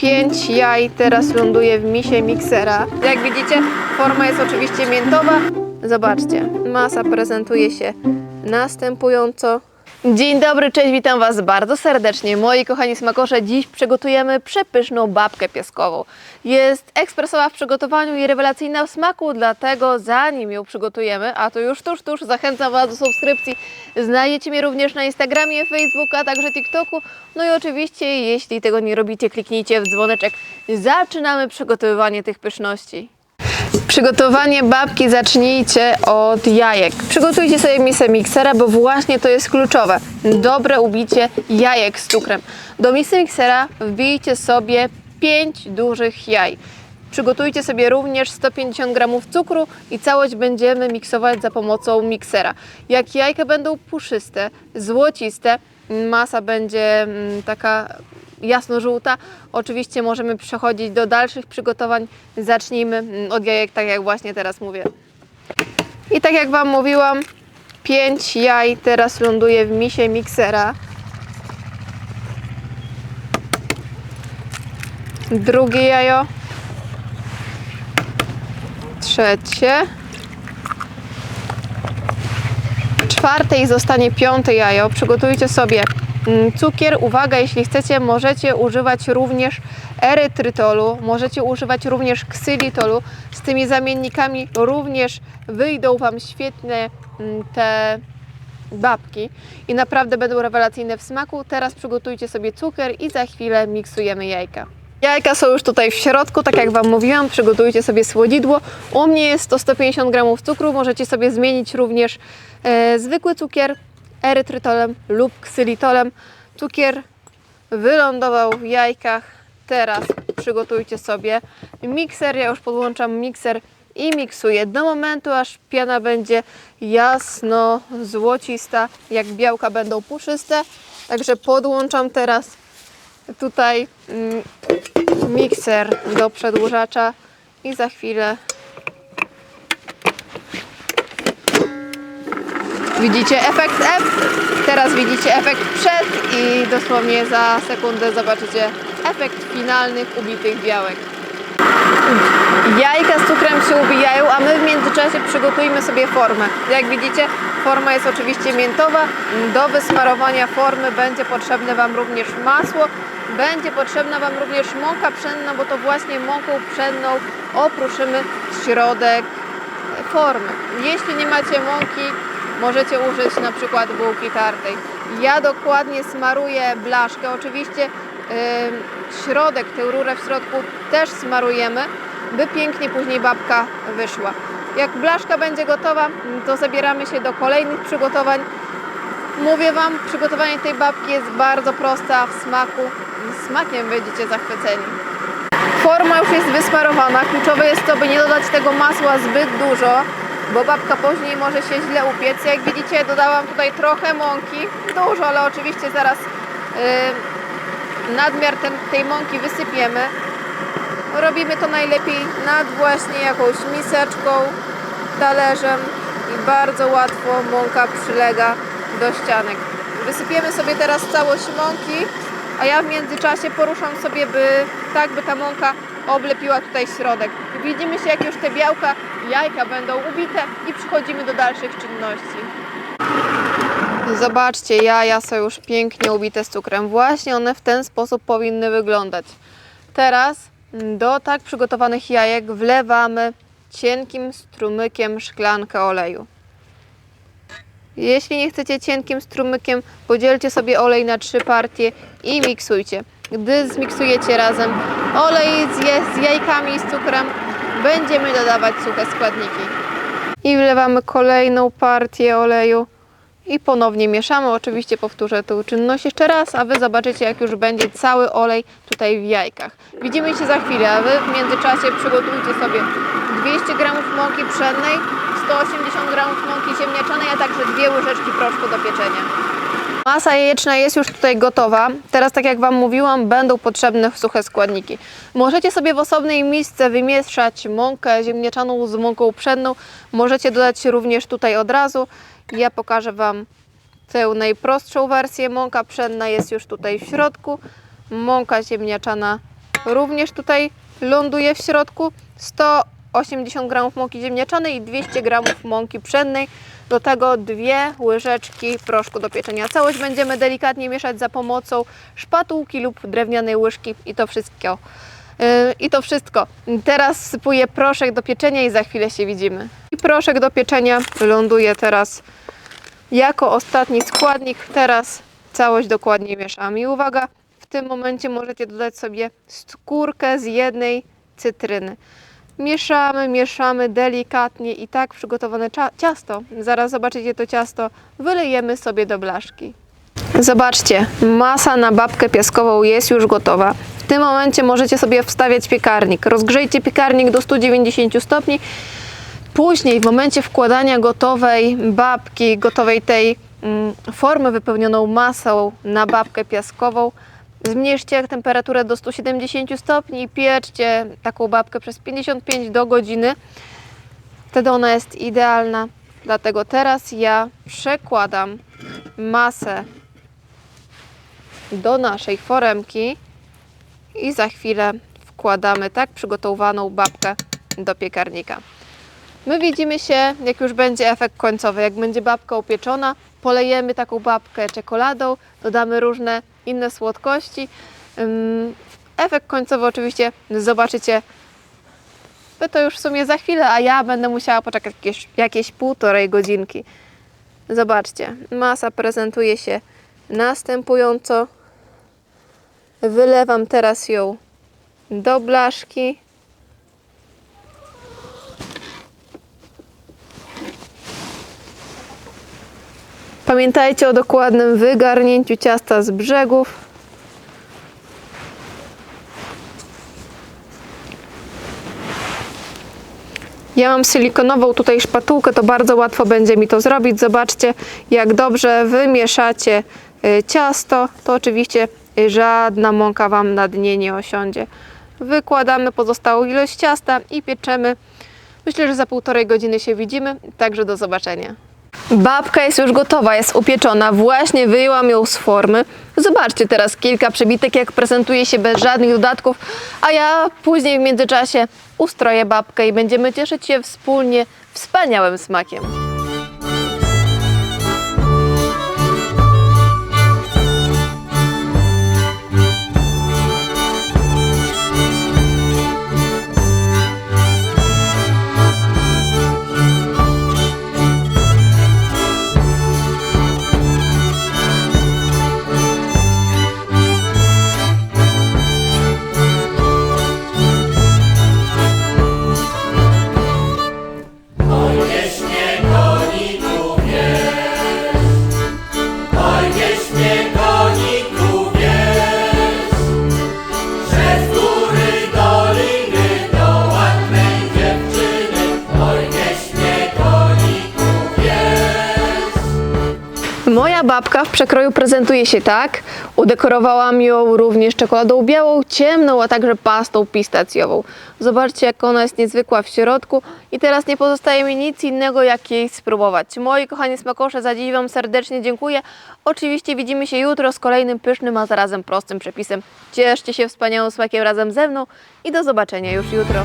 5 jaj teraz ląduje w misie miksera. Jak widzicie, forma jest oczywiście miętowa. Zobaczcie, masa prezentuje się następująco. Dzień dobry, cześć, witam Was bardzo serdecznie. Moi kochani smakosze, dziś przygotujemy przepyszną babkę pieskową. Jest ekspresowa w przygotowaniu i rewelacyjna w smaku, dlatego zanim ją przygotujemy, a to już tuż, tuż, zachęcam Was do subskrypcji. Znajdziecie mnie również na Instagramie, Facebooku, a także TikToku. No i oczywiście, jeśli tego nie robicie, kliknijcie w dzwoneczek. Zaczynamy przygotowywanie tych pyszności. Przygotowanie babki zacznijcie od jajek. Przygotujcie sobie misę miksera, bo właśnie to jest kluczowe. Dobre ubicie jajek z cukrem. Do misy miksera wbijcie sobie 5 dużych jaj. Przygotujcie sobie również 150 g cukru i całość będziemy miksować za pomocą miksera. Jak jajka będą puszyste, złociste, masa będzie mm, taka jasno-żółta. Oczywiście możemy przechodzić do dalszych przygotowań. Zacznijmy mm, od jajek, tak jak właśnie teraz mówię. I tak jak Wam mówiłam, 5 jaj teraz ląduje w misie miksera. Drugie jajo. Trzecie. Czwarte i zostanie piąte jajo. Przygotujcie sobie cukier. Uwaga, jeśli chcecie, możecie używać również erytrytolu, możecie używać również ksylitolu. Z tymi zamiennikami również wyjdą Wam świetne mm, te babki i naprawdę będą rewelacyjne w smaku. Teraz przygotujcie sobie cukier i za chwilę miksujemy jajka. Jajka są już tutaj w środku, tak jak Wam mówiłam, przygotujcie sobie słodzidło. U mnie jest to 150 g cukru, możecie sobie zmienić również e, zwykły cukier erytrytolem lub ksylitolem. Cukier wylądował w jajkach, teraz przygotujcie sobie mikser, ja już podłączam mikser i miksuję do momentu, aż piana będzie jasno złocista, jak białka będą puszyste. Także podłączam teraz tutaj mm, mikser do przedłużacza i za chwilę widzicie efekt F, teraz widzicie efekt przed i dosłownie za sekundę zobaczycie efekt finalnych ubitych białek. Jajka z cukrem się ubijają, a my w międzyczasie przygotujmy sobie formę. Jak widzicie, forma jest oczywiście miętowa. Do wysmarowania formy będzie potrzebne Wam również masło. Będzie potrzebna Wam również mąka pszenna, bo to właśnie mąką pszenną opruszymy środek formy. Jeśli nie macie mąki, możecie użyć na przykład bułki tartej. Ja dokładnie smaruję blaszkę. Oczywiście yy, środek, tę rurę w środku też smarujemy, by pięknie później babka wyszła. Jak blaszka będzie gotowa, to zabieramy się do kolejnych przygotowań. Mówię Wam, przygotowanie tej babki jest bardzo prosta w smaku. Smakiem będziecie zachwyceni. Forma już jest wysmarowana. Kluczowe jest to, by nie dodać tego masła zbyt dużo, bo babka później może się źle upiec. Jak widzicie, dodałam tutaj trochę mąki. Dużo, ale oczywiście zaraz yy, nadmiar ten, tej mąki wysypiemy. Robimy to najlepiej nad właśnie jakąś miseczką, talerzem i bardzo łatwo mąka przylega do ścianek. Wysypiemy sobie teraz całość mąki, a ja w międzyczasie poruszam sobie, by tak, by ta mąka oblepiła tutaj środek. Widzimy się, jak już te białka, jajka będą ubite i przechodzimy do dalszych czynności. Zobaczcie, jaja są już pięknie ubite z cukrem. Właśnie one w ten sposób powinny wyglądać. Teraz do tak przygotowanych jajek wlewamy cienkim strumykiem szklankę oleju. Jeśli nie chcecie cienkim strumykiem, podzielcie sobie olej na trzy partie i miksujcie. Gdy zmiksujecie razem olej z, z jajkami i z cukrem, będziemy dodawać suche składniki. I wlewamy kolejną partię oleju i ponownie mieszamy. Oczywiście powtórzę tę czynność jeszcze raz, a Wy zobaczycie jak już będzie cały olej tutaj w jajkach. Widzimy się za chwilę, a Wy w międzyczasie przygotujcie sobie 200 g mąki pszennej, 180 g mąki ziemniaczanej, a także dwie łyżeczki proszku do pieczenia. Masa jajeczna jest już tutaj gotowa. Teraz, tak jak Wam mówiłam, będą potrzebne suche składniki. Możecie sobie w osobnej misce wymieszać mąkę ziemniaczaną z mąką pszenną. Możecie dodać również tutaj od razu. Ja pokażę Wam tę najprostszą wersję. Mąka pszenna jest już tutaj w środku. Mąka ziemniaczana również tutaj ląduje w środku. 180 gramów mąki ziemniaczanej i 200 gramów mąki pszennej. Do tego dwie łyżeczki proszku do pieczenia. Całość będziemy delikatnie mieszać za pomocą szpatułki lub drewnianej łyżki i to wszystko. Yy, I to wszystko. Teraz sypuję proszek do pieczenia i za chwilę się widzimy. I proszek do pieczenia ląduje teraz jako ostatni składnik. Teraz całość dokładnie mieszamy. I uwaga, w tym momencie możecie dodać sobie skórkę z jednej cytryny. Mieszamy, mieszamy delikatnie i tak przygotowane ciasto. Zaraz zobaczycie to ciasto. Wylejemy sobie do blaszki. Zobaczcie, masa na babkę piaskową jest już gotowa. W tym momencie możecie sobie wstawiać piekarnik. Rozgrzejcie piekarnik do 190 stopni. Później, w momencie wkładania gotowej babki, gotowej tej mm, formy wypełnioną masą na babkę piaskową, zmniejszcie temperaturę do 170 stopni i pieczcie taką babkę przez 55 do godziny. Wtedy ona jest idealna. Dlatego teraz ja przekładam masę do naszej foremki i za chwilę wkładamy tak przygotowaną babkę do piekarnika. My widzimy się, jak już będzie efekt końcowy. Jak będzie babka upieczona, polejemy taką babkę czekoladą, dodamy różne inne słodkości. Efekt końcowy oczywiście zobaczycie Wy to już w sumie za chwilę, a ja będę musiała poczekać jakieś, jakieś półtorej godzinki. Zobaczcie, masa prezentuje się następująco. Wylewam teraz ją do blaszki. Pamiętajcie o dokładnym wygarnięciu ciasta z brzegów. Ja mam silikonową tutaj szpatułkę, to bardzo łatwo będzie mi to zrobić. Zobaczcie, jak dobrze wymieszacie y, ciasto, to oczywiście y, żadna mąka Wam na dnie nie osiądzie. Wykładamy pozostałą ilość ciasta i pieczemy. Myślę, że za półtorej godziny się widzimy, także do zobaczenia. Babka jest już gotowa, jest upieczona. Właśnie wyjęłam ją z formy. Zobaczcie teraz kilka przebitek, jak prezentuje się bez żadnych dodatków, a ja później w międzyczasie ustroję babkę i będziemy cieszyć się wspólnie wspaniałym smakiem. Moja babka w przekroju prezentuje się tak. Udekorowałam ją również czekoladą białą, ciemną, a także pastą pistacjową. Zobaczcie, jak ona jest niezwykła w środku. I teraz nie pozostaje mi nic innego, jak jej spróbować. Moi kochani smakosze, za dziś Wam serdecznie dziękuję. Oczywiście widzimy się jutro z kolejnym pysznym, a zarazem prostym przepisem. Cieszcie się wspaniałym smakiem razem ze mną i do zobaczenia już jutro.